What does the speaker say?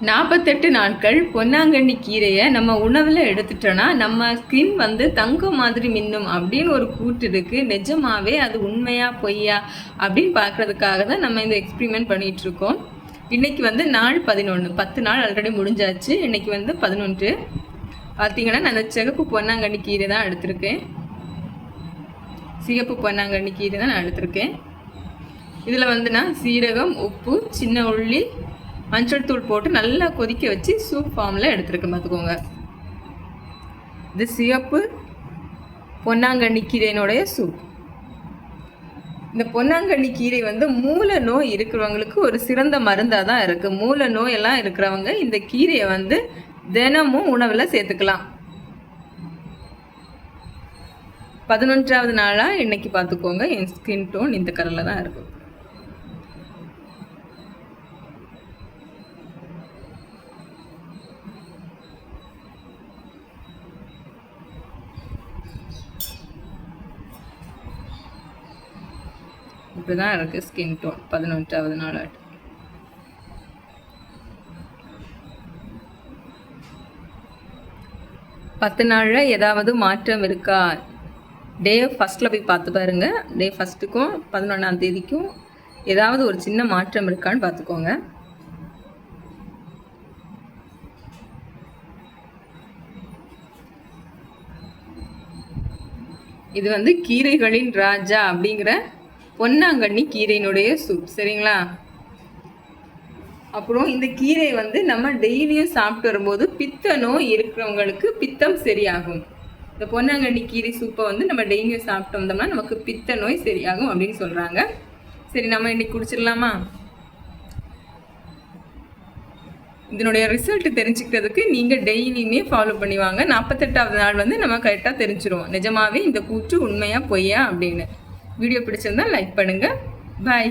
நாற்பத்தெட்டு நாட்கள் பொன்னாங்கண்ணி கீரையை நம்ம உணவில் எடுத்துட்டோன்னா நம்ம ஸ்கின் வந்து தங்கம் மாதிரி மின்னும் அப்படின்னு ஒரு கூட்டு இருக்கு. நிஜமாவே அது உண்மையா பொய்யா அப்படின்னு பார்க்கறதுக்காக தான் நம்ம இந்த எக்ஸ்பிரிமெண்ட் பண்ணிட்டு இருக்கோம். இன்னைக்கு வந்து நாள் பதினொன்று பத்து நாள் ஆல்ரெடி முடிஞ்சாச்சு. இன்னைக்கு வந்து பதினொன்று. பார்த்தீங்கன்னா நான் அந்த சிகப்பு பொன்னாங்கண்ணி கீரை தான் எடுத்திருக்கேன். சிகப்பு பொன்னாங்கண்ணி கீரை தான் நான் எடுத்திருக்கேன். இதில் வந்து நான் சீரகம் உப்பு சின்ன உள்ளி மஞ்சள் தூள் போட்டு நல்லா கொதிக்க வச்சு சூப் ஃபார்மில் எடுத்துருக்கேன் பார்த்துக்கோங்க. இது சிவப்பு பொன்னாங்கண்ணி கீரையினுடைய சூப் இந்த பொன்னாங்கண்ணி கீரை வந்து மூல நோய் இருக்கிறவங்களுக்கு ஒரு சிறந்த மருந்தாக தான் இருக்குது மூல நோயெல்லாம் இருக்கிறவங்க இந்த கீரையை வந்து தினமும் உணவில் சேர்த்துக்கலாம். பதினொன்றாவது நாளாக இன்னைக்கு பார்த்துக்கோங்க. என் ஸ்கின் டோன் இந்த கலரில் தான் இருக்குது இப்படி தான் இருக்குது ஸ்கின் டோன் பதினொன்றாவது ஆட்டு. பத்து நாளில் ஏதாவது மாற்றம் இருக்கா? டே ஃபஸ்ட்டில் போய் பார்த்து பாருங்க. டே ஃபஸ்ட்டுக்கும் பதினொன்றாம் தேதிக்கும் ஏதாவது ஒரு சின்ன மாற்றம் இருக்கான்னு பார்த்துக்கோங்க. இது வந்து கீரைகளின் ராஜா அப்படிங்கிற பொன்னாங்கண்ணி கீரையினுடைய சூப் சரிங்களா? அப்புறம் இந்த கீரை வந்து நம்ம டெய்லியும் சாப்பிட்டு வரும்போது பித்த நோய் இருக்கிறவங்களுக்கு பித்தம் சரியாகும். இந்த பொன்னாங்கண்ணி கீரை சூப்பை வந்து நம்ம டெய்லியும் சாப்பிட்டு வந்தோம்னா நமக்கு பித்த நோய் சரியாகும் அப்படின்னு சொல்கிறாங்க சரி நம்ம இன்னைக்கு குடிச்சிடலாமா? இதனுடைய ரிசல்ட் தெரிஞ்சுக்கிறதுக்கு நீங்கள் டெய்லியுமே ஃபாலோ பண்ணி வாங்க. நாற்பத்தெட்டாவது நாள் வந்து நம்ம கரெக்டாக தெரிஞ்சிருவோம். நிஜமாவே இந்த கூற்று உண்மையாக பொய்யா அப்படின்னு. வீடியோ பிடிச்சிருந்தா லைக் பண்ணுங்கள் பாய்